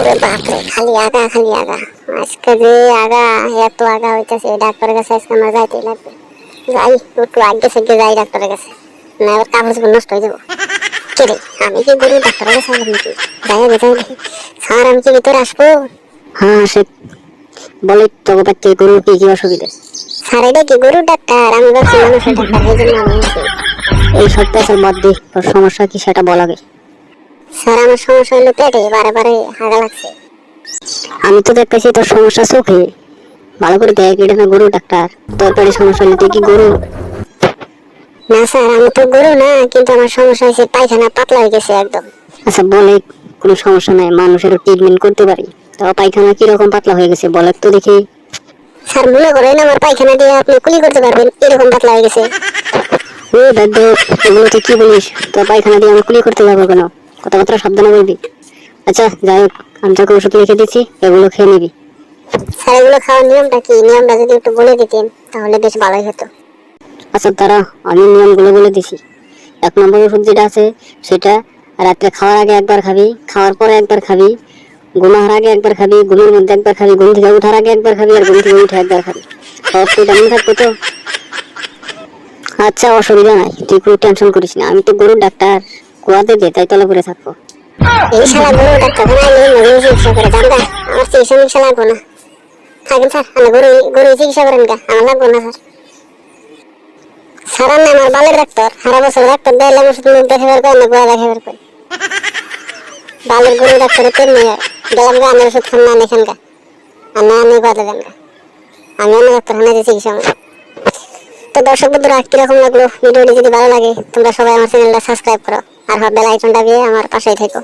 ওরে বাপরে খালি আগা খালি আগা। আজকে যে আগা এত আগা হইতেছে ডাক্তারের কাছে আজকে আমার যাইতেই লাগবে। যাই একটু আগে থেকে যাই ডাক্তারের কাছে। না এবার কাপড় নষ্ট হয়ে যাব। কে আমি কি গরু ডাক্তারের কাছে আলাম নাকি? যাই আগে যাই স্যার আমি কি ভিতরে আসব? হ্যাঁ সে বলে তোকে বাচ্চা গরুর কি কি অসুবিধা? স্যার এটা কি গরুর ডাক্তার? আমি ভাবছি মানুষের ডাক্তার এই জন্য আমি এই সব পেশার বাদ তোর সমস্যা কি সেটা বল আগে। স্যার আমার সমস্যা হলো পেটে বারে বারে হাগা লাগছে। আমি তো দেখতেছি তোর সমস্যা চোখে। ভালো করে দেখ এটা না গরু ডাক্তার। তোর পেটে সমস্যা হলে তুই কি গরু? না স্যার আমি তো গরু না কিন্তু আমার সমস্যা হয়েছে পায়খানা পাতলা হয়ে গেছে একদম। আচ্ছা বলে কোনো সমস্যা নাই মানুষের ট্রিটমেন্ট করতে পারি। তাও পায়খানা কীরকম পাতলা হয়ে গেছে বলে তো দেখি। স্যার মনে করেন আমার পায়খানা দিয়ে আপনি কুলি করতে পারবেন এরকম পাতলা হয়ে গেছে। ও দেখ এগুলো তুই কি বলিস? তোর পায়খানা দিয়ে আমি কুলি করতে যাব কেন? কথাবার্তা সাবধানে বলবি। আচ্ছা যাই হোক আমি তোকে ওষুধ লিখে দিচ্ছি এগুলো খেয়ে নিবি। স্যার এগুলো খাওয়ার নিয়মটা কি? নিয়মটা যদি একটু বলে দিতেন তাহলে বেশ ভালোই হতো। আচ্ছা তারা আমি নিয়মগুলো বলে দিছি। এক নম্বর ওষুধ যেটা আছে সেটা রাত্রে খাওয়ার আগে একবার খাবি খাওয়ার পরে একবার খাবি ঘুমার আগে একবার খাবি ঘুমের মধ্যে একবার খাবি ঘুম থেকে উঠার আগে একবার খাবি আর ঘুম থেকে উঠে একবার খাবি। সব তো মনে থাকবে তো? আচ্ছা অসুবিধা নাই তুই কোনো টেনশন করিস না। আমি তো গরুর ডাক্তার। কুয়াতে যে তাই তলে পরে থাকব। এই শালা গরু ডাক্তার বানাইলে মজুরি চিকিৎসা করে, জানবা? আমার চিকিৎসা মিকিৎসা লাগবো না। থাকেন স্যার, আমি গরু গরু চিকিৎসা করেন গা, আমার লাগবো না স্যার। আমি আমার বালের ডাক্তার, সারা বছর ডাক্তার দেয় লাগে ওষুধ মুখ দেখে বের করে না গোয়া দেখে বের করে বালের গরু ডাক্তারের তেমনি হয় গেলাম আমি ওষুধ খান না লেখেন গা। আর না, আমি গোয়া দেবেন গা। আমি অন্য ডাক্তার হানে যে চিকিৎসা আমার তো দর্শক বন্ধুরা, কীরকম লাগল ভিডিওটি? যদি ভালো লাগে, তোমরা সবাই আমার চ্যানেলটা সাবস্ক্রাইব করো। আর বেল আইকনটা দিয়ে আমার পাশেই থেকো।